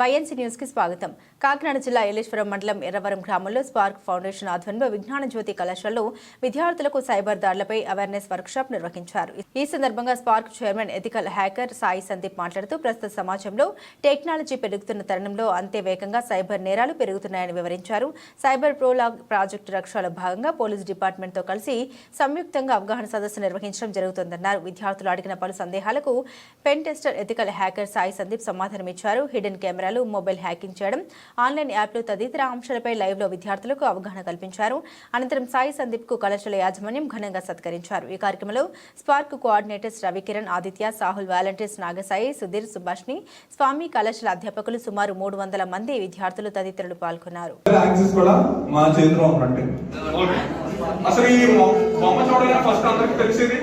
YNC న్యూస్కి స్వాగతం. కాకినాడ జిల్లా ఏలేశ్వరం మండలం ఎర్రవరం గ్రామంలో స్పార్క్ ఫౌండేషన్ ఆధ్వర్యంలో విజ్ఞాన జ్యోతి కళాశాలలో విద్యార్థులకు సైబర్ దాడులపై అవేర్నెస్ వర్క్ షాప్ నిర్వహించారు. ఈ సందర్భంగా Spark chairman ethical hacker Sai Sandeep మాట్లాడుతూ ప్రస్తుత సమాజంలో టెక్నాలజీ పెరుగుతున్న తరుణంలో అంతే వేగంగా సైబర్ నేరాలు పెరుగుతున్నాయని వివరించారు. సైబర్ ప్రోలాగ్ ప్రాజెక్టు రక్షలో భాగంగా పోలీస్ డిపార్ట్మెంట్తో కలిసి సంయుక్తంగా అవగాహన సదస్సు నిర్వహించడం జరుగుతోందన్నారు. విద్యార్థులు అడిగిన పలు సందేహాలకు pen tester ethical hacker Sai Sandeep సమాధానమిచ్చారు. Hidden కెమెరాలు మొబైల్ హ్యాకింగ్ చేయడం ఆన్లైన్ యాప్లు తదితర అంశాలపై లైవ్లో విద్యార్థులకు అవగాహన కల్పించారు. అనంతరం సాయి సందీప్కు కళాశాల యాజమాన్యం ఘనంగా సత్కరించారు. ఈ కార్యక్రమంలో Spark coordinators Ravikiran Aditya Sahul volunteers Nagasai Sudhir Subhashni Swamy కళాశాల అధ్యాపకులు సుమారు మూడు వందల మంది విద్యార్థులు తదితరులు పాల్గొన్నారు. అసలు ఈ బొమ్మ చూడగానే ఫస్ట్ అందరికి తెలిసేది?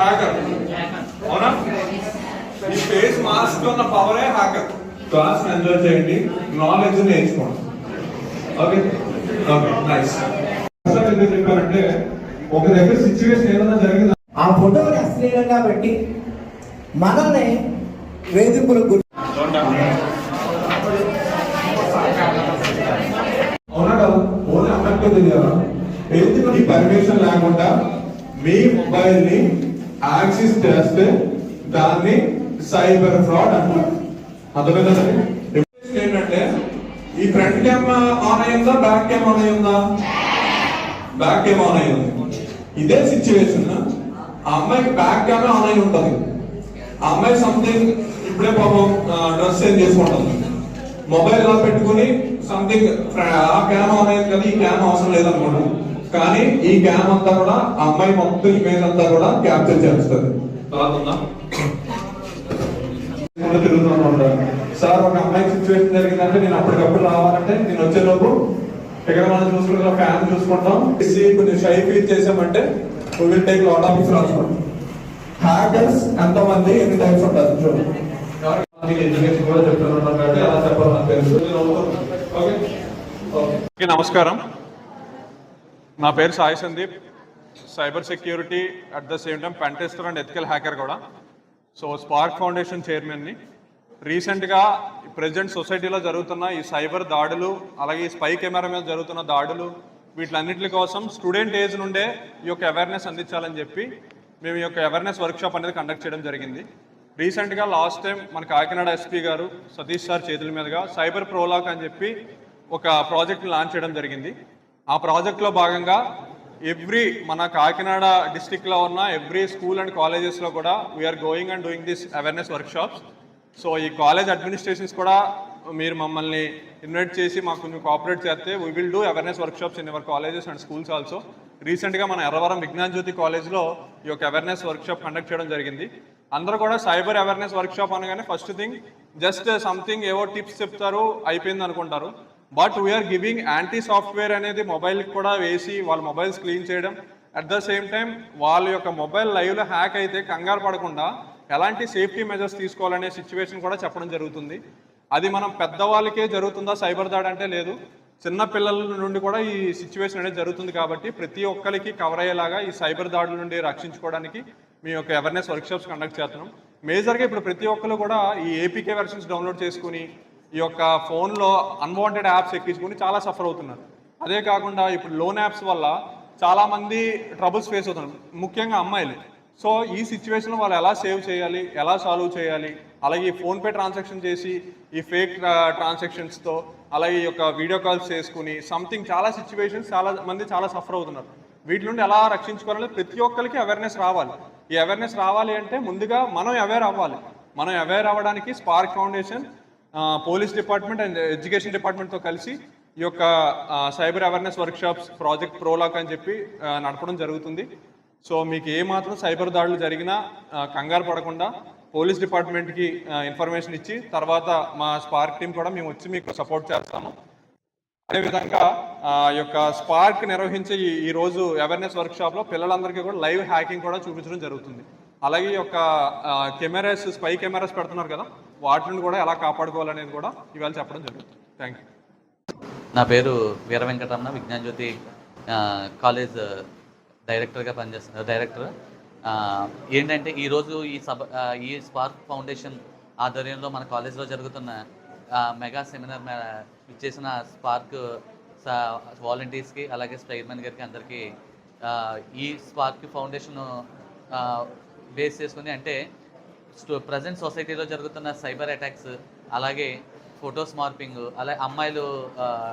హ్యాకర్ మాస్క్ ఉన్న పవరే హ్యాకర్ క్లాస్ ఎంజాయ్ చేయండి. నాలెడ్జ్ నేర్చుకోండి. ఓకే ఓకే నైస్ చెప్పారంటే ఒక దగ్గర సిచ్యువేషన్ ఏదైనా జరిగింది? ఆ ఫోటోని అశ్లీలంగా పెట్టి మనల్ని వేధింపులకు గురి అవునా కదా? ఫోన్ అన్నట్టు తెలియాలా ఎందుకు నీ పర్మిషన్ లేకుండా మీ మొబైల్ని యాక్సెస్ చేస్తే దాన్ని సైబర్ ఫ్రాడ్ అంటారు. అర్థమైందండి ఏంటంటే ఈ ఫ్రంట్ క్యామ్ ఆన్ అయిందా బ్యాక్ క్యామ్ ఆన్ అయిందా బ్యాక్ క్యామ్ ఆన్ అయ్యింది. ఇదే సిచ్యువేషన్ ఆ అమ్మాయికి బ్యాక్ క్యామ్ ఆన్ అయి ఉంటది. ఆ అమ్మాయి సంథింగ్ ఇప్పుడే పాపం డ్రెస్ చేంజ్ చేసుకుంటుంది. మొబైల్ ఇలా పెట్టుకుని సంథింగ్ ఆ క్యామ్ ఆన్ అయింది కదా ఈ క్యామ్ అవసరం లేదనుకోండి కానీ ఈ క్యామ్ అంతా కూడా అమ్మాయి మొత్తం ఇమేజ్ అంతా కూడా క్యాప్చర్ చేస్తుంది. తర్వాత కూడా తిరుగుతూనే ఉంటాను. సార్ ఒక అమ్మాయి సిచ్యువేషన్ జరిగిందంటే నేను అప్పటికప్పుడు రావాలంటే నేను వచ్చేలోపు ఎక్కడ ఇక్కడ మనం చూసుకుంటాం. ఫ్యాన్ చూసుకుంటాం కొంచెం షై ఫీల్ చేసామంటే will take lot of response hackers ఎంతమంది ఎన్ని టైప్స్ ఉంటారు చూడండి. ఎడ్యుకేషన్ కూడా చెప్తున్నాను కాబట్టి అలా చెప్పాలి నాకు తెలుసు ఓకే ఓకే నమస్కారం. నా పేరు Sai Sandeep. Cyber security at the same time pentester and ethical hacker కూడా. సో స్పార్క్ ఫౌండేషన్ చైర్మన్ని. రీసెంట్గా ప్రజెంట్ సొసైటీలో జరుగుతున్న ఈ సైబర్ దాడులు అలాగే ఈ స్పై కెమెరా మీద జరుగుతున్న దాడులు వీటిలన్నింటి కోసం స్టూడెంట్ ఏజ్ నుండే ఈ యొక్క అవేర్నెస్ అందించాలని చెప్పి మేము ఈ యొక్క అవేర్నెస్ వర్క్షాప్ అనేది కండక్ట్ చేయడం జరిగింది. రీసెంట్గా లాస్ట్ టైం మన కాకినాడ ఎస్పీ గారు సతీష్ సార్ చేతుల మీదుగా సైబర్ ప్రోలాక్ అని చెప్పి ఒక ప్రాజెక్ట్ లాంచ్ చేయడం జరిగింది. ఆ ప్రాజెక్ట్లో భాగంగా ఎవ్రీ మన కాకినాడ డిస్టిక్లో ఉన్న ఎవ్రీ స్కూల్ అండ్ కాలేజెస్లో కూడా we are going and doing this awareness workshops so ఈ కాలేజ్ అడ్మినిస్ట్రేషన్స్ కూడా మీరు మమ్మల్ని ఇన్వైట్ చేసి మాకు కొంచెం కోఆపరేట్ చేస్తే we will do awareness workshops in our colleges and schools also రీసెంట్గా మన ఎర్రవరం విజ్ఞాన్ జ్యోతి కాలేజ్లో ఈ యొక్క అవేర్నెస్ వర్క్షాప్ కండక్ట్ చేయడం జరిగింది. అందరూ కూడా సైబర్ అవేర్నెస్ వర్క్షాప్ అనగానే ఫస్ట్ థింగ్ జస్ట్ సంథింగ్ ఏవో టిప్స్ చెప్తారు అయిపోయింది అనుకుంటారు. But we are giving anti software అనేది మొబైల్కి కూడా వేసి వాళ్ళ మొబైల్స్ క్లీన్ చేయడం. అట్ ద సేమ్ టైం వాళ్ళ యొక్క మొబైల్ లైవ్లో హ్యాక్ అయితే కంగారు పడకుండా ఎలాంటి సేఫ్టీ మెజర్స్ తీసుకోవాలనే సిచ్యువేషన్ కూడా చెప్పడం జరుగుతుంది. అది మనం పెద్దవాళ్ళకే జరుగుతుందా? సైబర్ దాడి అంటే లేదు. చిన్న పిల్లల నుండి కూడా ఈ సిచ్యువేషన్ అనేది జరుగుతుంది కాబట్టి ప్రతి ఒక్కరికి కవర్ అయ్యేలాగా ఈ సైబర్ దాడుల నుండి రక్షించుకోవడానికి మీ యొక్క అవేర్నెస్ వర్క్షాప్స్ కండక్ట్ చేస్తున్నాం. మేజర్గా ఇప్పుడు ప్రతి ఒక్కరు కూడా ఈ ఏపీకే వెర్షన్స్ డౌన్లోడ్ చేసుకుని ఈ యొక్క ఫోన్లో అన్వాంటెడ్ యాప్స్ ఎక్కించుకుని చాలా సఫర్ అవుతున్నారు. అదే కాకుండా ఇప్పుడు లోన్ యాప్స్ వల్ల చాలామంది ట్రబుల్స్ ఫేస్ అవుతున్నారు ముఖ్యంగా అమ్మాయిలు. సో ఈ సిచ్యువేషన్లో వాళ్ళు ఎలా సేవ్ చేయాలి ఎలా సాల్వ్ చేయాలి అలాగే ఈ ఫోన్పే ట్రాన్సాక్షన్ చేసి ఈ ఫేక్ ట్రాన్సాక్షన్స్తో అలాగే ఈ యొక్క వీడియో కాల్స్ చేసుకుని సంథింగ్ చాలా సిచ్యువేషన్స్ చాలా మంది చాలా సఫర్ అవుతున్నారు. వీటి నుండి ఎలా రక్షించుకోవాలని ప్రతి ఒక్కరికి అవేర్నెస్ రావాలి. ఈ అవేర్నెస్ రావాలి అంటే ముందుగా మనం అవేర్ అవ్వాలి. మనం అవేర్ అవ్వడానికి Spark foundation police department and education డిపార్ట్మెంట్తో కలిసి ఈ యొక్క cyber awareness workshops project Prolock అని చెప్పి నడపడం జరుగుతుంది. సో మీకు ఏ మాత్రం సైబర్ దాడులు జరిగినా కంగారు పడకుండా పోలీస్ డిపార్ట్మెంట్కి ఇన్ఫర్మేషన్ ఇచ్చి తర్వాత మా స్పార్క్ టీం కూడా మేము వచ్చి మీకు సపోర్ట్ చేస్తాము. అదేవిధంగా ఈ యొక్క స్పార్క్ నిర్వహించే ఈ ఈ రోజు అవేర్నెస్ వర్క్షాప్లో పిల్లలందరికీ కూడా లైవ్ హ్యాకింగ్ కూడా చూపించడం జరుగుతుంది. అలాగే ఈ యొక్క కెమెరాస్ స్పై కెమెరాస్ పెడుతున్నారు కదా వాటిని కూడా ఎలా కాపాడుకోవాలనేది కూడా ఇవాళ చెప్పడం జరుగుతుంది. థ్యాంక్ యూ నా పేరు వీర వెంకటరమణ విజ్ఞాన జ్యోతి కాలేజ్ డైరెక్టర్గా పనిచేస్తున్నారు డైరెక్టర్. ఏంటంటే ఈరోజు ఈ సభ ఈ స్పార్క్ ఫౌండేషన్ ఆధ్వర్యంలో మన కాలేజ్లో జరుగుతున్న మెగా సెమినార్ ఇచ్చేసిన స్పార్క్ వాలంటీర్స్కి అలాగే చైర్మన్ గారికి అందరికీ ఈ స్పార్క్ ఫౌండేషన్ బేస్ చేసుకుని అంటే ప్రజెంట్ సొసైటీలో జరుగుతున్న సైబర్ అటాక్స్ అలాగే ఫొటోస్ మార్పింగ్ అలాగే అమ్మాయిలు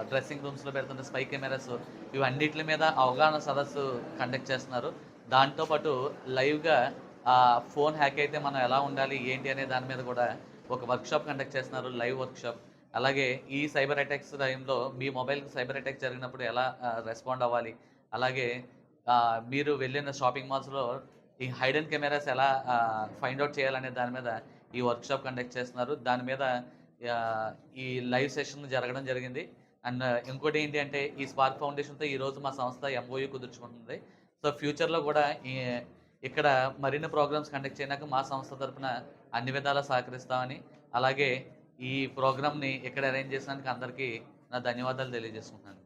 డ్రెస్సింగ్ రూమ్స్లో పెడుతున్న స్పై కెమెరాస్ ఇవన్నిటి మీద అవగాహన సదస్సు కండక్ట్ చేస్తున్నారు. దాంతోపాటు లైవ్గా ఫోన్ హ్యాక్ అయితే మనం ఎలా ఉండాలి ఏంటి అనే దాని మీద కూడా ఒక వర్క్షాప్ కండక్ట్ చేస్తున్నారు లైవ్ వర్క్షాప్ అలాగే ఈ సైబర్ అటాక్స్ టైంలో మీ మొబైల్కి సైబర్ అటాక్ జరిగినప్పుడు ఎలా రెస్పాండ్ అవ్వాలి? అలాగే మీరు వెళ్ళిన షాపింగ్ మాల్స్లో ఈ హైడెన్ కెమెరాస్ ఎలా ఫైండ్ అవుట్ చేయాలనే దాని మీద ఈ వర్క్షాప్ కండక్ట్ చేస్తున్నారు. దాని మీద ఈ లైవ్ సెషన్ జరగడం జరిగింది. అండ్ ఇంకోటి ఏంటి అంటే ఈ స్పార్క్ ఫౌండేషన్తో ఈరోజు మా సంస్థ ఎంఓయూ కుదుర్చుకుంటుంది. సో ఫ్యూచర్లో కూడా ఈ ఇక్కడ మరిన్ని ప్రోగ్రామ్స్ కండక్ట్ చేయడానికి మా సంస్థ తరఫున అన్ని విధాలా సహకరిస్తామని అలాగే ఈ ప్రోగ్రామ్ని ఇక్కడ అరేంజ్ చేసినందుకు అందరికీ నా ధన్యవాదాలు తెలియజేసుకుంటున్నాను.